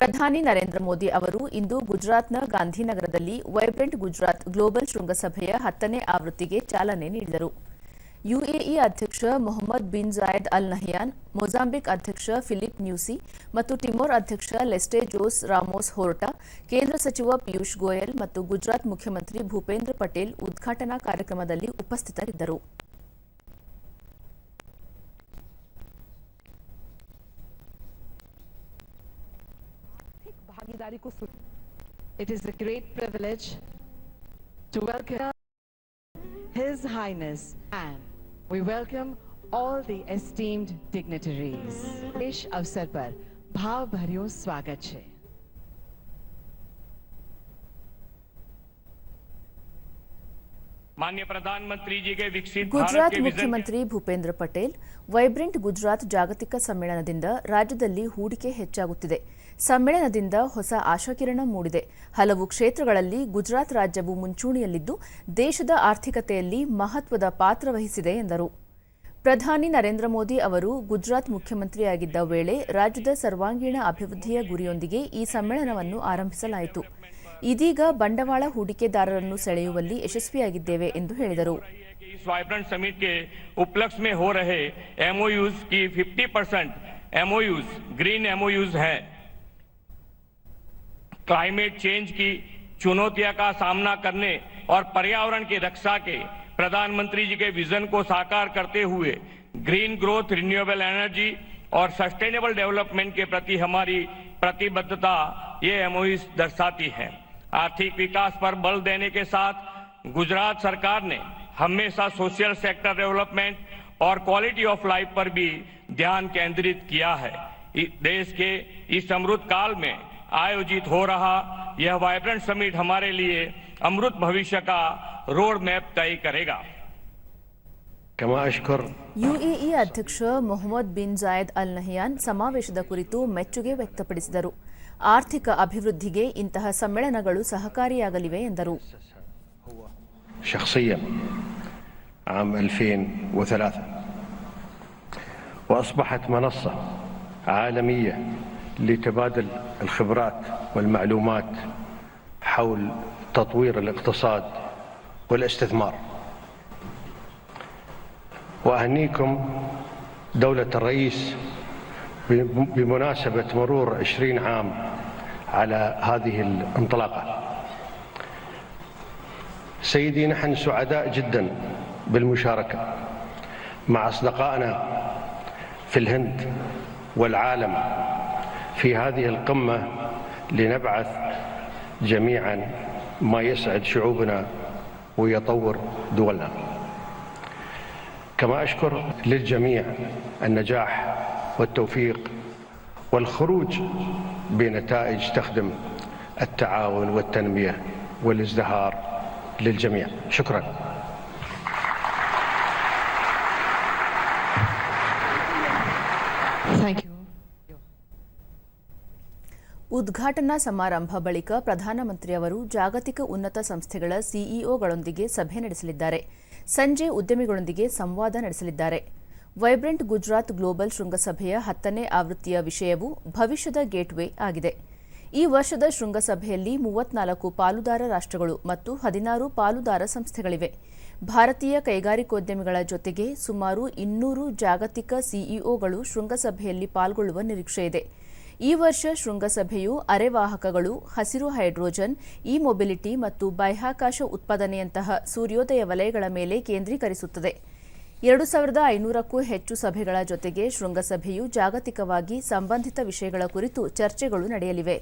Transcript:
ಪ್ರಧಾನಿ ನರೇಂದ್ರ ಮೋದಿ ಅವರು ಇಂದು ಗುಜರಾತ್ನ ಗಾಂಧಿನಗರದಲ್ಲಿ ವೈಬ್ರೆಂಟ್ ಗುಜರಾತ್ ಗ್ಲೋಬಲ್ ಶೃಂಗಸಭೆಯ ಹತ್ತನೇ ಆವೃತ್ತಿಗೆ ಚಾಲನೆ ನೀಡಿದರು. ಯುಎಇ ಅಧ್ಯಕ್ಷ Mohammed bin Zayed Al Nahyan, Mozambique ಅಧ್ಯಕ್ಷ ಫಿಲಿಪ್ ನ್ಯೂಸಿ ಮತ್ತು ಟಿಮೋರ್ ಅಧ್ಯಕ್ಷ ಲೆಸ್ಟೆ ಜೋಸ್ ರಾಮೋಸ್ ಹೋರ್ಟಾ, ಕೇಂದ್ರ ಸಚಿವ ಪಿಯೂಷ್ ಗೋಯಲ್ ಮತ್ತು ಗುಜರಾತ್ ಮುಖ್ಯಮಂತ್ರಿ ಭೂಪೇಂದ್ರ ಪಟೇಲ್ ಉದ್ಘಾಟನಾ ಕಾರ್ಯಕ್ರಮದಲ್ಲಿ ಉಪಸ್ಥಿತರಿದ್ದರು. भागीदारी को It is a great privilege to welcome His Highness and we welcome all the esteemed dignitaries. इस अवसर पर भाव भरियो स्वागत है ಗುಜರಾತ್ ಮುಖ್ಯಮಂತ್ರಿ ಭೂಪೇಂದ್ರ ಪಟೇಲ್ ವೈಬ್ರೆಂಟ್ ಗುಜರಾತ್ ಜಾಗತಿಕ ಸಮ್ಮೇಳನದಿಂದ ರಾಜ್ಯದಲ್ಲಿ ಹೂಡಿಕೆ ಹೆಚ್ಚಾಗುತ್ತಿದೆ ಸಮ್ಮೇಳನದಿಂದ ಹೊಸ ಆಶಾಕಿರಣ ಮೂಡಿದೆ ಹಲವು ಕ್ಷೇತ್ರಗಳಲ್ಲಿ ಗುಜರಾತ್ ರಾಜ್ಯವು ಮುಂಚೂಣಿಯಲ್ಲಿದ್ದು ದೇಶದ ಆರ್ಥಿಕತೆಯಲ್ಲಿ ಮಹತ್ವದ ಪಾತ್ರ ವಹಿಸಿದೆ ಎಂದರು ಪ್ರಧಾನಿ ನರೇಂದ್ರ ಮೋದಿ ಅವರು ಗುಜರಾತ್ ಮುಖ್ಯಮಂತ್ರಿಯಾಗಿದ್ದ ವೇಳೆ ರಾಜ್ಯದ ಸರ್ವಾಂಗೀಣ ಅಭಿವೃದ್ಧಿಯ ಗುರಿಯೊಂದಿಗೆ ಈ ಸಮ್ಮೇಳನವನ್ನು ಆರಂಭಿಸಲಾಯಿತು ಇದೀಗ ಬಂಡವಾಳ ಹೂಡಿಕೆದಾರರನ್ನು ಸೆಳೆಯುವಲ್ಲಿ ಯಶಸ್ವಿಯಾಗಿದ್ದೇವೆ ಎಂದು ಹೇಳಿದರು है कि इस वाइब्रेंट समिट के उपलक्ष्य में हो रहे एमओयूज की 50 परसेंट एमओयूज ग्रीन एमओयूज हैं climate change की चुनौतियों का सामना करने और पर्यावरण की रक्षा के प्रधानमंत्री जी के विजन को साकार करते हुए ग्रीन ग्रोथ, रिन्यूएबल एनर्जी और सस्टेनेबल डेवलपमेंट के प्रति हमारी प्रतिबद्धता, ये एमओयूज दर्शाती है। आर्थिक विकास पर बल देने के साथ गुजरात सरकार ने हमेशा सोशल सेक्टर डेवलपमेंट और क्वालिटी ऑफ़ लाइफ पर भी ध्यान केंद्रित किया है। देश के इस अमृत काल में आयोजित हो रहा यह वाइब्रेंट समिट हमारे लिए अमृत भविष्य का रोड मैप तय करेगा كما أشكر ಯುಎಇ ಅಧ್ಯಕ್ಷ Mohammed bin Zayed al Nahyan ಸಮಾವೇಶದ ಕುರಿತು ಮೆಚ್ಚುಗೆ ವ್ಯಕ್ತಪಡಿಸಿದರು ಆರ್ಥಿಕ ಅಭಿವೃದ್ಧಿಗೆ ಇಂತಹ ಸಮ್ಮೇಳನಗಳು ಸಹಕಾರಿಯಾಗಲಿವೆ ಎಂದರು شخصيا عام 2003 وأصبحت منصة عالمية لتبادل الخبرات والمعلومات حول تطوير الاقتصاد والاستثمار. وأهنيكم دولة الرئيس بمناسبة مرور 20 عام على هذه الانطلاقة. سيدي نحن سعداء جدا بالمشاركة مع أصدقائنا في الهند والعالم في هذه القمة لنبعث جميعا ما يسعد شعوبنا ويطور دولنا. كما أشكر للجميع النجاح والتوفيق والخروج بنتائج تخدم التعاون والتنمية والازدهار للجميع. شكرا. Thank you. ಉದ್ಘಾಟನಾ ಸಮಾರಂಭ ಬಳಿಕ ಪ್ರಧಾನಮಂತ್ರಿ ಅವರು ಜಾಗತಿಕ ಉನ್ನತ ಸಂಸ್ಥೆಗಳ ಸಿಇಒಗಳೊಂದಿಗೆ ಸಭೆ ನಡೆಸಲಿದ್ದಾರೆ. ಸಂಜೆ ಉದ್ಯಮಿಗಳೊಂದಿಗೆ ಸಂವಾದ ನಡೆಸಲಿದ್ದಾರೆ. ವೈಬ್ರೆಂಟ್ ಗುಜರಾತ್ ಗ್ಲೋಬಲ್ ಶೃಂಗಸಭೆಯ ಹತ್ತನೇ ಆವೃತ್ತಿಯ ವಿಷಯವು ಭವಿಷ್ಯದ ಗೇಟ್ವೇ ಆಗಿದೆ. ಈ ವರ್ಷದ ಶೃಂಗಸಭೆಯಲ್ಲಿ ಮೂವತ್ನಾಲ್ಕು ಪಾಲುದಾರ ರಾಷ್ಟ್ರಗಳು ಮತ್ತು ಹದಿನಾರು ಪಾಲುದಾರ ಸಂಸ್ಥೆಗಳಿವೆ. ಭಾರತೀಯ ಕೈಗಾರಿಕೋದ್ಯಮಿಗಳ ಜೊತೆಗೆ ಸುಮಾರು ಇನ್ನೂರು ಜಾಗತಿಕ ಸಿಇಒಗಳು ಶೃಂಗಸಭೆಯಲ್ಲಿ ಪಾಲ್ಗೊಳ್ಳುವ ನಿರೀಕ್ಷೆಯಿದೆ ಈ ವರ್ಷ ಶೃಂಗಸಭೆಯು ಅರೆವಾಹಕಗಳು, ಹಸಿರು ಹೈಡ್ರೋಜನ್ ಇ ಮೊಬಿಲಿಟಿ ಮತ್ತು ಬಾಹ್ಯಾಕಾಶ ಉತ್ಪಾದನೆಯಂತಹ ಸೂರ್ಯೋದಯ ವಲಯಗಳ ಮೇಲೆ ಕೇಂದ್ರೀಕರಿಸುತ್ತದೆ. ಎರಡು ಸಾವಿರದ ಐನೂರಕ್ಕೂ ಹೆಚ್ಚು ಸಭೆಗಳ ಜೊತೆಗೆ ಶೃಂಗಸಭೆಯು ಜಾಗತಿಕವಾಗಿ ಸಂಬಂಧಿತ ವಿಷಯಗಳ ಕುರಿತು ಚರ್ಚೆಗಳು ನಡೆಯಲಿವೆ.